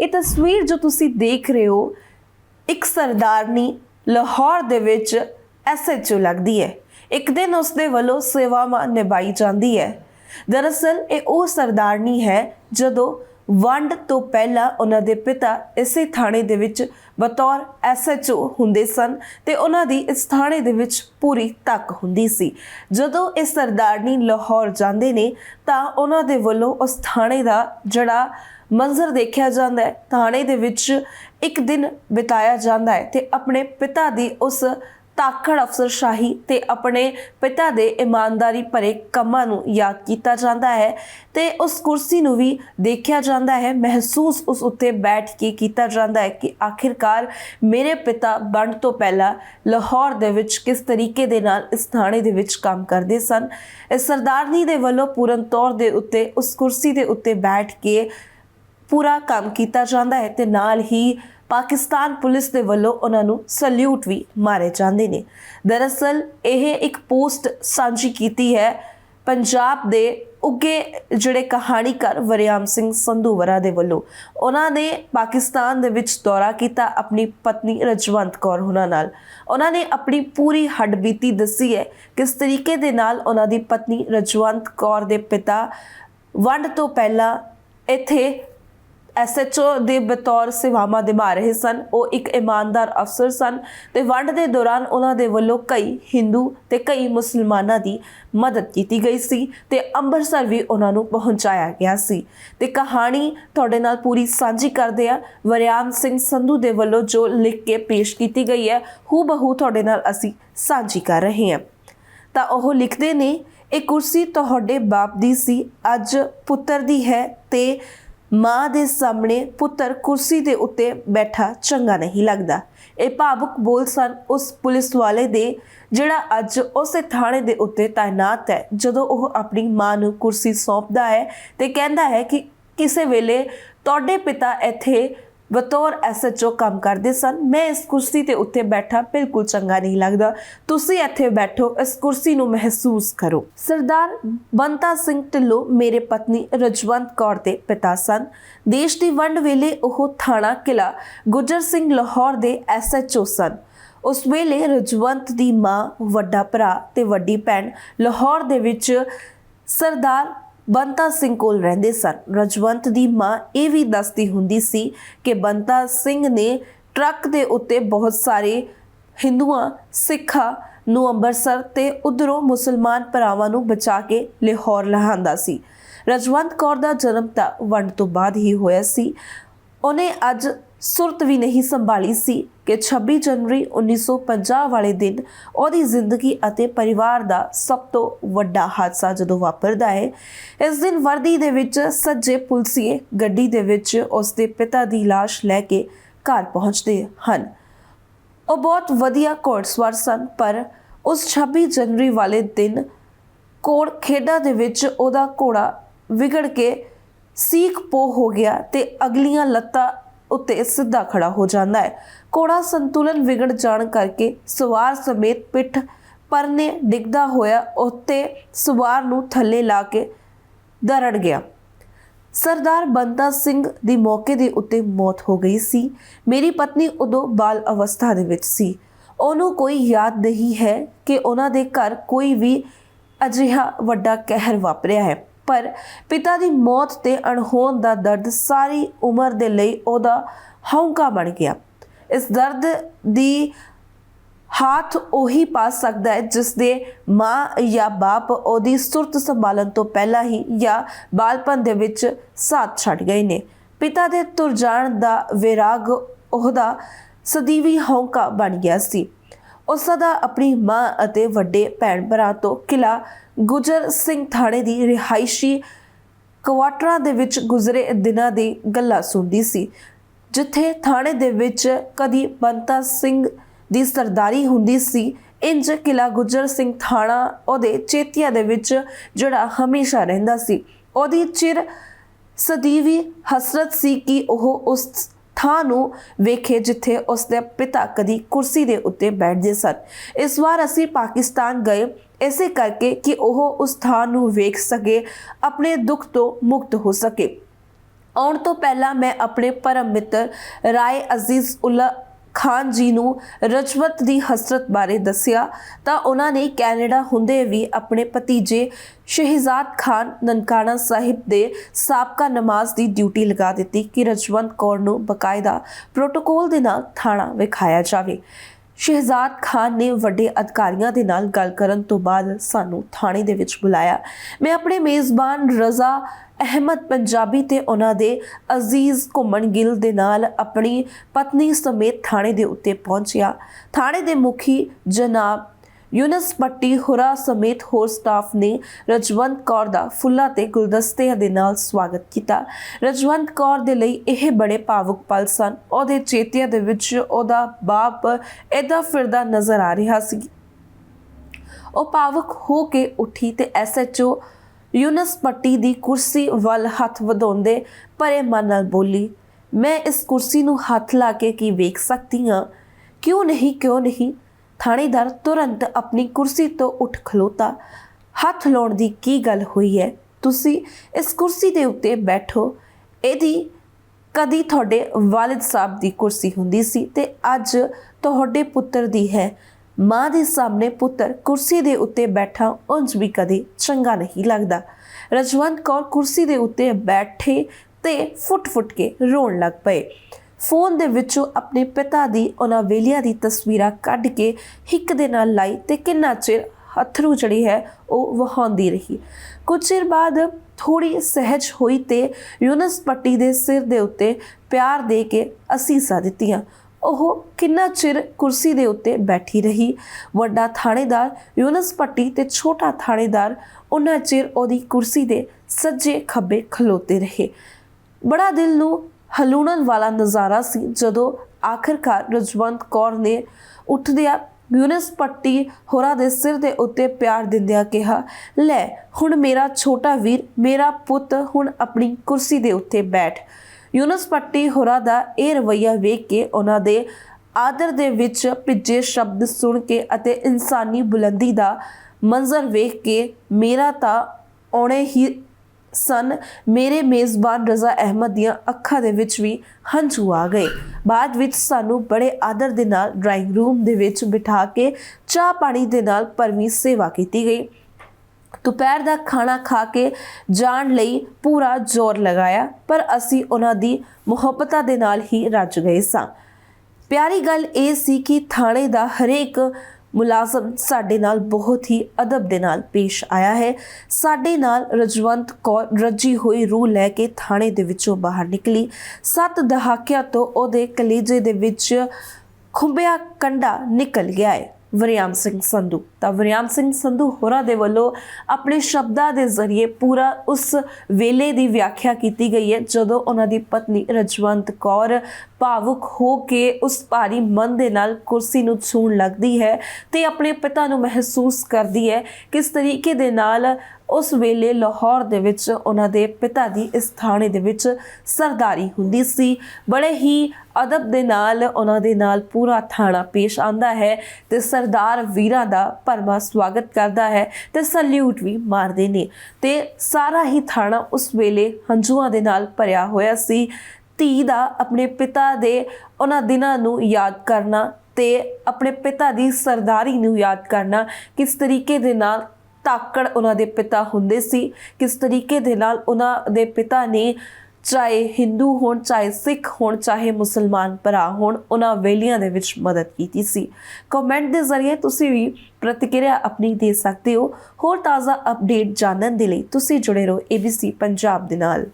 ਇਹ ਤਸਵੀਰ ਜੋ ਤੁਸੀਂ ਦੇਖ ਰਹੇ ਹੋ, ਇੱਕ ਸਰਦਾਰਨੀ ਲਾਹੌਰ ਦੇ ਵਿੱਚ ਐਸਐਚਓ ਲੱਗਦੀ ਹੈ। ਇੱਕ ਦਿਨ ਉਸ ਦੇ ਵੱਲੋਂ ਸੇਵਾਵਾਂ ਨਿਭਾਈ ਜਾਂਦੀ ਹੈ। ਦਰਅਸਲ ਇਹ ਉਹ ਸਰਦਾਰਨੀ ਹੈ, ਜਦੋਂ ਵੰਡ ਤੋਂ ਪਹਿਲਾਂ ਉਹਨਾਂ ਦੇ ਪਿਤਾ ਇਸੇ ਥਾਣੇ ਦੇ ਵਿੱਚ ਬਤੌਰ ਐਸਐਚਓ ਹੁੰਦੇ ਸਨ ਤੇ ਉਹਨਾਂ ਦੀ ਇਸ ਥਾਣੇ ਦੇ ਵਿੱਚ ਪੂਰੀ ਤੱਕ ਹੁੰਦੀ ਸੀ। ਜਦੋਂ ਇਹ ਸਰਦਾਰਨੀ ਲਾਹੌਰ ਜਾਂਦੇ ਨੇ, ਤਾਂ ਉਹਨਾਂ ਦੇ ਵੱਲੋਂ ਉਸ ਥਾਣੇ ਦਾ ਜਿਹੜਾ ਮੰਜ਼ਰ ਦੇਖਿਆ ਜਾਂਦਾ ਹੈ, ਥਾਣੇ ਦੇ ਵਿੱਚ ਇੱਕ ਦਿਨ ਬਿਤਾਇਆ ਜਾਂਦਾ ਹੈ ਤੇ ਆਪਣੇ ਪਿਤਾ ਦੀ ਉਸ ਤਾਕੜ ਅਫਸਰਸ਼ਾਹੀ ਤੇ ਆਪਣੇ ਪਿਤਾ ਦੇ ਇਮਾਨਦਾਰੀ ਭਰੇ ਕੰਮਾਂ ਨੂੰ ਯਾਦ ਕੀਤਾ ਜਾਂਦਾ ਹੈ ਤੇ ਉਸ ਕੁਰਸੀ ਨੂੰ ਵੀ ਦੇਖਿਆ ਜਾਂਦਾ ਹੈ, ਮਹਿਸੂਸ ਉਸ ਉੱਤੇ ਬੈਠ ਕੇ ਕੀਤਾ ਜਾਂਦਾ ਹੈ ਕਿ ਆਖਿਰਕਾਰ ਮੇਰੇ ਪਿਤਾ ਬਣ ਤੋਂ ਪਹਿਲਾਂ ਲਾਹੌਰ ਦੇ ਵਿੱਚ ਕਿਸ ਤਰੀਕੇ ਦੇ ਨਾਲ ਇਸ ਥਾਣੇ ਦੇ ਵਿੱਚ ਕੰਮ ਕਰਦੇ ਸਨ। ਇਸ ਸਰਦਾਰਨੀ ਦੇ ਵੱਲੋਂ ਪੂਰਨ ਤੌਰ ਦੇ ਉੱਤੇ ਉਸ ਕੁਰਸੀ ਦੇ ਉੱਤੇ ਬੈਠ ਕੇ ਪੂਰਾ ਕੰਮ ਕੀਤਾ ਜਾਂਦਾ ਹੈ ਤੇ ਨਾਲ ਹੀ ਪਾਕਿਸਤਾਨ ਪੁਲਿਸ ਦੇ ਵੱਲੋਂ ਉਹਨਾਂ ਨੂੰ ਸਲੂਟ ਵੀ ਮਾਰੇ ਜਾਂਦੇ ਨੇ। ਦਰਅਸਲ ਇਹ ਇੱਕ ਪੋਸਟ ਸਾਂਝੀ ਕੀਤੀ ਹੈ ਪੰਜਾਬ ਦੇ ਉੱਗੇ ਜਿਹੜੇ ਕਹਾਣੀਕਾਰ ਵਰਿਆਮ ਸਿੰਘ ਸੰਧੂਵਰਾ ਦੇ ਵੱਲੋਂ। ਉਹਨਾਂ ਨੇ ਪਾਕਿਸਤਾਨ ਦੇ ਵਿੱਚ ਦੌਰਾ ਕੀਤਾ ਆਪਣੀ ਪਤਨੀ ਰਜਵੰਤ ਕੌਰ ਹੁਣਾਂ ਨਾਲ। ਉਹਨਾਂ ਨੇ ਆਪਣੀ ਪੂਰੀ ਹੱਡਬੀਤੀ ਦੱਸੀ ਹੈ ਕਿਸ ਤਰੀਕੇ ਦੇ ਨਾਲ ਉਹਨਾਂ ਦੀ ਪਤਨੀ ਰਜਵੰਤ ਕੌਰ ਦੇ ਪਿਤਾ ਵੰਡ ਤੋਂ ਪਹਿਲਾਂ ਇੱਥੇ ਐਸਐਚਓ ਦੇ ਬਤੌਰ ਸੇਵਾਵਾਂ ਨਿਭਾ ਰਹੇ ਸਨ। ਉਹ ਇੱਕ ਇਮਾਨਦਾਰ ਅਫਸਰ ਸਨ ਤੇ ਵੰਡ ਦੇ ਦੌਰਾਨ ਉਹਨਾਂ ਦੇ ਵੱਲੋਂ ਕਈ ਹਿੰਦੂ ਤੇ ਕਈ ਮੁਸਲਮਾਨਾਂ ਦੀ ਮਦਦ ਕੀਤੀ ਗਈ ਸੀ ਤੇ ਅੰਮ੍ਰਿਤਸਰ ਵੀ ਉਹਨਾਂ ਨੂੰ ਪਹੁੰਚਾਇਆ ਗਿਆ ਸੀ। ਤੇ ਕਹਾਣੀ ਤੁਹਾਡੇ ਨਾਲ ਪੂਰੀ ਸਾਂਝੀ ਕਰਦੇ ਆ। ਵਰਿਆਮ ਸਿੰਘ ਸੰਧੂ ਦੇ ਵੱਲੋਂ ਜੋ ਲਿਖ ਕੇ ਪੇਸ਼ ਕੀਤੀ ਗਈ ਹੈ ਹੂ ਬਹੂ ਤੁਹਾਡੇ ਨਾਲ ਅਸੀਂ ਸਾਂਝੀ ਕਰ ਰਹੇ ਹਾਂ। ਤਾਂ ਉਹ ਲਿਖਦੇ ਨੇ, ਇਹ ਕੁਰਸੀ ਤੁਹਾਡੇ ਬਾਪ ਦੀ ਸੀ, ਅੱਜ ਪੁੱਤਰ ਦੀ ਹੈ ਤੇ ਮਾਂ ਦੇ ਸਾਹਮਣੇ ਪੁੱਤਰ ਕੁਰਸੀ ਦੇ ਉੱਤੇ ਬੈਠਾ ਚੰਗਾ ਨਹੀਂ ਲੱਗਦਾ। ਇਹ ਭਾਵੁਕ ਬੋਲ ਸਨ ਉਸ ਪੁਲਿਸ ਵਾਲੇ ਦੇ, ਜਿਹੜਾ ਅੱਜ ਉਸੇ ਥਾਣੇ ਦੇ ਉੱਤੇ ਤਾਇਨਾਤ ਹੈ। ਜਦੋਂ ਉਹ ਆਪਣੀ ਮਾਂ ਨੂੰ ਕੁਰਸੀ ਸੌਂਪਦਾ ਹੈ ਤੇ ਕਹਿੰਦਾ ਹੈ ਕਿ ਕਿਸੇ ਵੇਲੇ ਤੁਹਾਡੇ ਪਿਤਾ ਇੱਥੇ ਬਤੌਰ ਐਸਐਚਓ ਕੰਮ ਕਰਦੇ ਸਨ। ਮੈਂ ਇਸ ਕੁਰਸੀ ਤੇ ਉੱਤੇ ਬੈਠਾ, ਬਿਲਕੁਲ ਚੰਗਾ ਨਹੀਂ ਲੱਗਦਾ। ਤੁਸੀਂ ਇੱਥੇ ਬੈਠੋ, ਇਸ ਕੁਰਸੀ ਨੂੰ ਮਹਿਸੂਸ ਕਰੋ। ਸਰਦਾਰ ਬੰਤਾ ਸਿੰਘ ਢਿੱਲੋਂ ਮੇਰੇ ਪਤਨੀ ਰਜਵੰਤ ਕੌਰ ਦੇ ਪਿਤਾ ਸਨ। ਦੇਸ਼ ਦੀ ਵੰਡ ਵੇਲੇ ਉਹ ਥਾਣਾ ਕਿਲਾ ਗੁਜਰ ਸਿੰਘ ਲਾਹੌਰ ਦੇ ਐਸਐਚਓ ਸਨ। ਉਸ ਵੇਲੇ ਰਜਵੰਤ ਦੀ ਮਾਂ, ਵੱਡਾ ਭਰਾ ਤੇ ਵੱਡੀ ਭੈਣ ਲਾਹੌਰ ਦੇ ਵਿੱਚ ਸਰਦਾਰ ਬੰਤਾ ਸਿੰਘ ਕੋਲ ਰਹਿੰਦੇ ਸਨ। ਰਜਵੰਤ ਦੀ ਮਾਂ ਇਹ ਵੀ ਦੱਸਦੀ ਹੁੰਦੀ ਸੀ ਕਿ ਬੰਤਾ ਸਿੰਘ ਨੇ ਟਰੱਕ ਦੇ ਉੱਤੇ ਬਹੁਤ ਸਾਰੇ ਹਿੰਦੂਆਂ, ਸਿੱਖਾਂ ਨੂੰ ਅੰਮ੍ਰਿਤਸਰ ਤੇ ਉਧਰੋਂ ਮੁਸਲਮਾਨ ਭਰਾਵਾਂ ਨੂੰ ਬਚਾ ਕੇ ਲਾਹੌਰ ਲਹਾਂਦਾ ਸੀ। ਰਜਵੰਤ ਕੌਰ ਦਾ ਜਨਮ ਤਾਂ ਵੰਡ ਤੋਂ ਬਾਅਦ ਹੀ ਹੋਇਆ ਸੀ। ਉਹਨੇ ਅੱਜ ਸੁਰਤ ਵੀ ਨਹੀਂ ਸੰਭਾਲੀ ਸੀ ਕਿ 26 ਜਨਵਰੀ 1950 ਵਾਲੇ ਦਿਨ ਉਹਦੀ ਜ਼ਿੰਦਗੀ ਅਤੇ ਪਰਿਵਾਰ ਦਾ ਸਭ ਤੋਂ ਵੱਡਾ ਹਾਦਸਾ ਜਦੋਂ ਵਾਪਰਦਾ ਹੈ, ਇਸ ਦਿਨ ਵਰਦੀ ਦੇ ਵਿੱਚ ਸੱਜੇ ਪੁਲਸੀਏ ਗੱਡੀ ਦੇ ਵਿੱਚ ਉਸ ਦੇ ਪਿਤਾ ਦੀ ਲਾਸ਼ ਲੈ ਕੇ ਘਰ ਪਹੁੰਚਦੇ ਹਨ। ਉਹ ਬਹੁਤ ਵਧੀਆ ਘੋੜਸਵਾਰ ਸਨ, ਪਰ ਉਸ 26 ਜਨਵਰੀ ਵਾਲੇ ਦਿਨ ਕੋੜ ਖੇਡਾਂ ਦੇ ਵਿੱਚ ਉਹਦਾ ਘੋੜਾ ਵਿਗੜ ਕੇ ਸੀਖ ਪੋ ਹੋ ਗਿਆ ਤੇ ਅਗਲੀਆਂ ਲੱਤਾਂ ਉੱਤੇ ਸਿੱਧਾ ਖੜਾ ਹੋ ਜਾਂਦਾ ਹੈ। ਘੋੜਾ ਸੰਤੁਲਨ ਵਿਗੜ ਜਾਣ ਕਰਕੇ ਸਵਾਰ ਸਮੇਤ ਪਿੱਠ ਪਰਨੇ ਡਿੱਗਦਾ ਹੋਇਆ ਉੱਤੇ ਸਵਾਰ ਨੂੰ ਥੱਲੇ ਲਾ ਕੇ ਦਰੜ ਗਿਆ। ਸਰਦਾਰ ਬੰਤਾ ਸਿੰਘ ਦੀ ਮੌਕੇ ਦੇ ਉੱਤੇ ਮੌਤ ਹੋ ਗਈ ਸੀ। ਮੇਰੀ ਪਤਨੀ ਉਦੋਂ ਬਾਲ ਅਵਸਥਾ ਦੇ ਵਿੱਚ ਸੀ। ਉਹਨੂੰ ਕੋਈ ਯਾਦ ਨਹੀਂ ਹੈ ਕਿ ਉਹਨਾਂ ਦੇ ਘਰ ਕੋਈ ਵੀ ਅਜਿਹਾ ਵੱਡਾ ਕਹਿਰ ਵਾਪਰਿਆ ਹੈ। ਪਰ ਪਿਤਾ ਦੀ ਮੌਤ ਤੇ ਅਣਹੋਂਦ ਦਾ ਦਰਦ ਸਾਰੀ ਉਮਰ ਦੇ ਲਈ ਉਹਦਾ ਹੌਂਕਾ ਬਣ ਗਿਆ। ਇਸ ਦਰਦ ਦੀ ਹੱਥ ਉਹੀ ਪਾ ਸਕਦਾ ਹੈ ਜਿਸ ਦੇ ਮਾਂ ਜਾਂ ਬਾਪ ਉਹਦੀ ਸੁਰਤ ਸੰਭਾਲਣ ਤੋਂ ਪਹਿਲਾਂ ਹੀ ਜਾਂ ਬਾਲਪਨ ਦੇ ਵਿੱਚ ਸਾਥ ਛੱਡ ਗਏ ਨੇ। ਪਿਤਾ ਦੇ ਤੁਰ ਜਾਣ ਦਾ ਵਿਰਾਗ ਉਹਦਾ ਸਦੀਵੀ ਹੌਂਕਾ ਬਣ ਗਿਆ ਸੀ। ਉਸ ਦਾ ਆਪਣੀ ਮਾਂ ਅਤੇ ਵੱਡੇ ਭੈਣ ਭਰਾ ਤੋਂ ਕਿਲਾ ਗੁਜਰ ਸਿੰਘ ਥਾਣੇ ਦੀ ਰਿਹਾਇਸ਼ੀ ਕੁਆਟਰਾਂ ਦੇ ਵਿੱਚ ਗੁਜ਼ਰੇ ਦਿਨਾਂ ਦੀ ਗੱਲਾਂ ਸੁਣਦੀ ਸੀ, ਜਿੱਥੇ ਥਾਣੇ ਦੇ ਵਿੱਚ ਕਦੀ ਬੰਤਾ ਸਿੰਘ ਦੀ ਸਰਦਾਰੀ ਹੁੰਦੀ ਸੀ। ਇੰਜ ਕਿਲਾ ਗੁਜਰ ਸਿੰਘ ਥਾਣਾ ਉਹਦੇ ਚੇਤੀਆ ਦੇ ਵਿੱਚ ਜਿਹੜਾ ਹਮੇਸ਼ਾ ਰਹਿੰਦਾ ਸੀ। ਉਹਦੀ ਚਿਰ ਸਦੀਵੀ ਹਸਰਤ ਸੀ ਕਿ ਉਹ ਉਸ ਥਾਂ ਨੂੰ ਵੇਖੇ ਜਿੱਥੇ ਉਸ ਦੇ ਪਿਤਾ ਕਦੀ ਕੁਰਸੀ ਦੇ ਉੱਤੇ ਬੈਠਦੇ ਸਨ। ਇਸ ਵਾਰ ਅਸੀਂ ਪਾਕਿਸਤਾਨ ਗਏ ਇਸੇ ਕਰਕੇ ਕਿ ਉਹ ਉਸ ਥਾਂ ਨੂੰ ਵੇਖ ਸਕੇ, ਆਪਣੇ ਦੁੱਖ ਤੋਂ ਮੁਕਤ ਹੋ ਸਕੇ। ਆਉਣ ਤੋਂ ਪਹਿਲਾਂ ਮੈਂ ਆਪਣੇ ਪਰਮ ਮਿੱਤਰ ਰਾਏ ਅਜ਼ੀਜ਼ ਉਲਾ ਖਾਨ ਜੀ ਨੂੰ ਰਜਵਤ ਦੀ ਹਸਰਤ ਬਾਰੇ ਦੱਸਿਆ, ਤਾਂ ਉਹਨਾਂ ਨੇ ਕੈਨੇਡਾ ਹੁੰਦੇ ਵੀ ਆਪਣੇ ਭਤੀਜੇ ਸ਼ਹਿਜ਼ਾਦ ਖਾਨ ਨਨਕਾਣਾ ਸਾਹਿਬ ਦੇ ਸਾਬਕਾ ਨਮਾਜ਼ ਦੀ ਡਿਊਟੀ ਲਗਾ ਦਿੱਤੀ ਕਿ ਰਜਵੰਤ ਕੌਰ ਨੂੰ ਬਕਾਇਦਾ ਪ੍ਰੋਟੋਕੋਲ ਦੇ ਨਾਲ ਥਾਣਾ ਵਿਖਾਇਆ ਜਾਵੇ। ਸ਼ਹਿਜ਼ਾਦ ਖਾਨ ਨੇ ਵੱਡੇ ਅਧਿਕਾਰੀਆਂ ਦੇ ਨਾਲ ਗੱਲ ਕਰਨ ਤੋਂ ਬਾਅਦ ਸਾਨੂੰ ਥਾਣੇ ਦੇ ਵਿੱਚ ਬੁਲਾਇਆ। ਮੈਂ ਆਪਣੇ ਮੇਜ਼ਬਾਨ ਰਜ਼ਾ ਅਹਿਮਦ ਪੰਜਾਬੀ ਤੇ ਉਹਨਾਂ ਦੇ ਅਜ਼ੀਜ਼ ਘੁੰਮਣ ਗਿੱਲ ਦੇ ਨਾਲ ਆਪਣੀ ਪਤਨੀ ਸਮੇਤ ਥਾਣੇ ਦੇ ਉੱਤੇ ਪਹੁੰਚਿਆ। ਥਾਣੇ ਦੇ ਮੁਖੀ ਜਨਾਬ ਯੂਨਸ ਪੱਟੀ ਹੁਰਾ ਸਮੇਤ ਹੋਰ ਸਟਾਫ ਨੇ ਰਜਵੰਤ ਕੌਰ ਦਾ ਫੁੱਲਾਂ ਤੇ ਗੁਲਦਸਤਿਆਂ ਦੇ ਨਾਲ ਸਵਾਗਤ ਕੀਤਾ। ਰਜਵੰਤ ਕੌਰ ਦੇ ਲਈ ਇਹ ਬੜੇ ਭਾਵੁਕ ਪਲ ਸਨ। ਉਹਦੇ ਚੇਤਿਆਂ ਦੇ ਵਿੱਚ ਉਹਦਾ ਬਾਪ ਏਦਾਂ ਫਿਰਦਾ ਨਜ਼ਰ ਆ ਰਿਹਾ ਸੀ। ਉਹ ਭਾਵੁਕ ਹੋ ਕੇ ਉੱਠੀ ਤੇ ਐਸਐਚਓ ਯੂਨਸ ਪੱਟੀ ਦੀ ਕੁਰਸੀ ਵੱਲ ਹੱਥ ਵਧਾਉਂਦੇ ਭਰੇ ਮਨ ਨਾਲ ਬੋਲੀ, ਮੈਂ ਇਸ ਕੁਰਸੀ ਨੂੰ ਹੱਥ ਲਾ ਕੇ ਕੀ ਵੇਖ ਸਕਦੀ ਹਾਂ? ਕਿਉਂ ਨਹੀਂ ਕਿਉਂ ਨਹੀਂ? ਥਾਣੇਦਾਰ ਤੁਰੰਤ ਆਪਣੀ ਕੁਰਸੀ ਤੋਂ ਉੱਠ ਖਲੋਤਾ। ਹੱਥ ਲਾਉਣ ਦੀ ਕੀ ਗੱਲ ਹੋਈ ਹੈ? ਤੁਸੀਂ ਇਸ ਕੁਰਸੀ ਦੇ ਉੱਤੇ ਬੈਠੋ। ਇਹਦੀ ਕਦੀ ਤੁਹਾਡੇ ਵਾਲਿਦ ਸਾਹਿਬ ਦੀ ਕੁਰਸੀ ਹੁੰਦੀ ਸੀ ਤੇ ਅੱਜ ਤੁਹਾਡੇ ਪੁੱਤਰ ਦੀ ਹੈ। ਮਾਂ ਦੇ ਸਾਹਮਣੇ ਪੁੱਤਰ ਕੁਰਸੀ ਦੇ ਉੱਤੇ ਬੈਠਾ ਉਂਝ ਵੀ ਕਦੇ ਚੰਗਾ ਨਹੀਂ ਲੱਗਦਾ। ਰਜਵੰਤ ਕੌਰ ਕੁਰਸੀ ਦੇ ਉੱਤੇ ਬੈਠੇ ਤੇ ਫੁੱਟ-ਫੁੱਟ ਕੇ ਰੋਣ ਲੱਗ ਪਏ। ਫੋਨ ਦੇ ਵਿੱਚੋਂ ਆਪਣੇ ਪਿਤਾ ਦੀ ਉਹਨਾਂ ਵੇਲੀਆਂ ਦੀ ਤਸਵੀਰਾਂ ਕੱਢ ਕੇ ਹਿੱਕ ਦੇ ਨਾਲ ਲਾਈ ਤੇ ਕਿੰਨਾ ਚਿਰ ਹੱਥਰੂ ਜਿਹੜੀ ਹੈ, ਉਹ ਵਹਾਉਂਦੀ ਰਹੀ। ਕੁਝ ਚਿਰ ਬਾਅਦ ਥੋੜੀ ਸਹਿਜ ਹੋਈ ਤੇ ਯੂਨਸ ਪੱਟੀ ਦੇ ਸਿਰ ਦੇ ਉੱਤੇ ਪਿਆਰ ਦੇ ਕੇ ਅਸੀਸਾਂ ਦਿੱਤੀਆਂ। ਉਹ ਕਿੰਨਾ ਚਿਰ ਕੁਰਸੀ ਦੇ ਉੱਤੇ ਬੈਠੀ ਰਹੀ। ਵੱਡਾ ਥਾਣੇਦਾਰ ਯੂਨਸ ਪੱਟੀ ਤੇ ਛੋਟਾ ਥਾਣੇਦਾਰ ਉਹਨਾਂ ਚਿਰ ਉਹਦੀ ਕੁਰਸੀ ਦੇ ਸੱਜੇ ਖੱਬੇ ਖਲੋਤੇ ਰਹੇ। ਬੜਾ ਦਿਲ ਨੂੰ ਹਲੂਣਨ ਵਾਲਾ ਨਜ਼ਾਰਾ ਸੀ ਜਦੋਂ ਆਖਰਕਾਰ ਰਜਵੰਤ ਕੌਰ ਨੇ ਉੱਠਦਿਆਂ ਯੂਨਸ ਪੱਟੀ ਹੋਰਾਂ ਦੇ ਸਿਰ ਦੇ ਉੱਤੇ ਪਿਆਰ ਦਿੰਦਿਆਂ ਕਿਹਾ, ਲੈ, ਹੁਣ ਮੇਰਾ ਛੋਟਾ ਵੀਰ, ਮੇਰਾ ਪੁੱਤ ਹੁਣ ਆਪਣੀ ਕੁਰਸੀ ਦੇ ਉੱਤੇ ਬੈਠ। ਯੂਨਸ ਪੱਟੀ ਹੋਰਾਂ ਦਾ ਇਹ ਰਵਈਆ ਵੇਖ ਕੇ ਉਹਨਾਂ ਦੇ ਆਦਰ ਦੇ ਵਿੱਚ ਭਿੱਜੇ ਸ਼ਬਦ ਸੁਣ ਕੇ ਅਤੇ ਇਨਸਾਨੀ ਬੁਲੰਦੀ ਦਾ ਮੰਜ਼ਰ ਵੇਖ ਕੇ, ਮੇਰਾ ਤਾਂ ਆਉਣੇ ਹੀ ਸਨ। ਮੇਰੇ ਮੇਜ਼ਬਾਨ ਰਜ਼ਾ ਅਹਿਮਦ ਦੀਆਂ ਅੱਖਾਂ ਦੇ ਵਿੱਚ ਵੀ ਹੰਝੂ ਆ ਗਏ। ਬਾਅਦ ਵਿੱਚ ਸਾਨੂੰ ਬੜੇ ਆਦਰ ਦੇ ਨਾਲ ਡਰਾਇੰਗ ਰੂਮ ਦੇ ਵਿੱਚ ਬਿਠਾ ਕੇ ਚਾਹ ਪਾਣੀ ਦੇ ਨਾਲ ਪਰਮੀ ਸੇਵਾ ਕੀਤੀ ਗਈ। ਦੁਪਹਿਰ ਦਾ ਖਾਣਾ ਖਾ ਕੇ ਜਾਣ ਲਈ ਪੂਰਾ ਜ਼ੋਰ ਲਗਾਇਆ, ਪਰ ਅਸੀਂ ਉਹਨਾਂ ਦੀ ਮੁਹੱਬਤਾਂ ਦੇ ਨਾਲ ਹੀ ਰੱਜ ਗਏ ਸਾਂ। ਪਿਆਰੀ ਗੱਲ ਇਹ ਸੀ ਕਿ ਥਾਣੇ ਦਾ ਹਰੇਕ ਮੁਲਾਜ਼ਮ ਸਾਡੇ ਨਾਲ ਬਹੁਤ ਹੀ ਅਦਬ ਦੇ ਨਾਲ ਪੇਸ਼ ਆਇਆ ਹੈ। ਸਾਡੇ ਨਾਲ ਰਜਵੰਤ ਕੌਰ ਰੱਜੀ ਹੋਈ ਰੂਹ ਲੈ ਕੇ ਥਾਣੇ ਦੇ ਵਿੱਚੋਂ ਬਾਹਰ ਨਿਕਲੀ। ਸੱਤ ਦਹਾਕਿਆਂ ਤੋਂ ਉਹਦੇ ਕਲੇਜੇ ਦੇ ਵਿੱਚ ਖੁੰਬਿਆ ਕੰਡਾ ਨਿਕਲ ਗਿਆ ਹੈ। ਵਰਿਆਮ ਸਿੰਘ ਸੰਧੂ। ਤਾਂ ਵਰਿਆਮ ਸਿੰਘ ਸੰਧੂ ਹੋਰਾਂ ਦੇ ਵੱਲੋਂ ਆਪਣੇ ਸ਼ਬਦਾਂ ਦੇ ਜ਼ਰੀਏ ਪੂਰਾ ਉਸ ਵੇਲੇ ਦੀ ਵਿਆਖਿਆ ਕੀਤੀ ਗਈ ਹੈ, ਜਦੋਂ ਉਹਨਾਂ ਦੀ ਪਤਨੀ ਰਜਵੰਤ ਕੌਰ ਭਾਵੁਕ ਹੋ ਕੇ ਉਸ ਭਾਰੀ ਮਨ ਦੇ ਨਾਲ ਕੁਰਸੀ ਨੂੰ ਛੂਣ ਲੱਗਦੀ ਹੈ ਤੇ ਆਪਣੇ ਪਿਤਾ ਨੂੰ ਮਹਿਸੂਸ ਕਰਦੀ ਹੈ ਕਿਸ ਤਰੀਕੇ ਦੇ ਨਾਲ ਉਸ ਵੇਲੇ ਲਾਹੌਰ ਦੇ ਵਿੱਚ ਉਹਨਾਂ ਦੇ ਪਿਤਾ ਦੀ ਇਸ ਥਾਣੇ ਦੇ ਵਿੱਚ ਸਰਦਾਰੀ ਹੁੰਦੀ ਸੀ। ਬੜੇ ਹੀ ਅਦਬ ਦੇ ਨਾਲ ਉਹਨਾਂ ਦੇ ਨਾਲ ਪੂਰਾ ਥਾਣਾ ਪੇਸ਼ ਆਂਦਾ ਹੈ ਤੇ ਸਰਦਾਰ ਵੀਰਾਂ ਦਾ ਪਰਮਾ ਸਵਾਗਤ ਕਰਦਾ ਹੈ ਤੇ ਸਲੂਟ ਵੀ ਮਾਰਦੇ ਨੇ ਤੇ ਸਾਰਾ ਹੀ ਥਾਣਾ ਉਸ ਵੇਲੇ ਹੰਝੂਆਂ ਦੇ ਨਾਲ ਭਰਿਆ ਹੋਇਆ ਸੀ ਧੀ ਦਾ ਆਪਣੇ ਪਿਤਾ ਦੇ ਉਹਨਾਂ ਦਿਨਾਂ ਨੂੰ ਯਾਦ ਕਰਨਾ ਤੇ ਆਪਣੇ ਪਿਤਾ ਦੀ ਸਰਦਾਰੀ ਨੂੰ ਯਾਦ ਕਰਨਾ, ਕਿਸ ਤਰੀਕੇ ਦੇ ਨਾਲ ਤਾਕੜ ਉਹਨਾਂ ਦੇ ਪਿਤਾ ਹੁੰਦੇ ਸੀ, ਕਿਸ ਤਰੀਕੇ ਦੇ ਨਾਲ ਉਹਨਾਂ ਦੇ ਪਿਤਾ ਨੇ ਚਾਹੇ ਹਿੰਦੂ ਹੋਣ, ਚਾਹੇ ਸਿੱਖ ਹੋਣ, ਚਾਹੇ ਮੁਸਲਮਾਨ ਭਰਾ ਹੋਣ, ਉਹਨਾਂ ਵੇਲੀਆਂ ਦੇ ਵਿੱਚ ਮਦਦ ਕੀਤੀ ਸੀ। ਕਮੈਂਟ ਦੇ ਜ਼ਰੀਏ ਤੁਸੀਂ ਵੀ ਪ੍ਰਤੀਕਿਰਿਆ ਆਪਣੀ ਦੇ ਸਕਦੇ ਹੋ। ਹੋਰ ਤਾਜ਼ਾ ਅਪਡੇਟ ਜਾਣਨ ਦੇ ਲਈ ਤੁਸੀਂ ਜੁੜੇ ਰਹੋ ABC ਪੰਜਾਬ ਦੇ ਨਾਲ।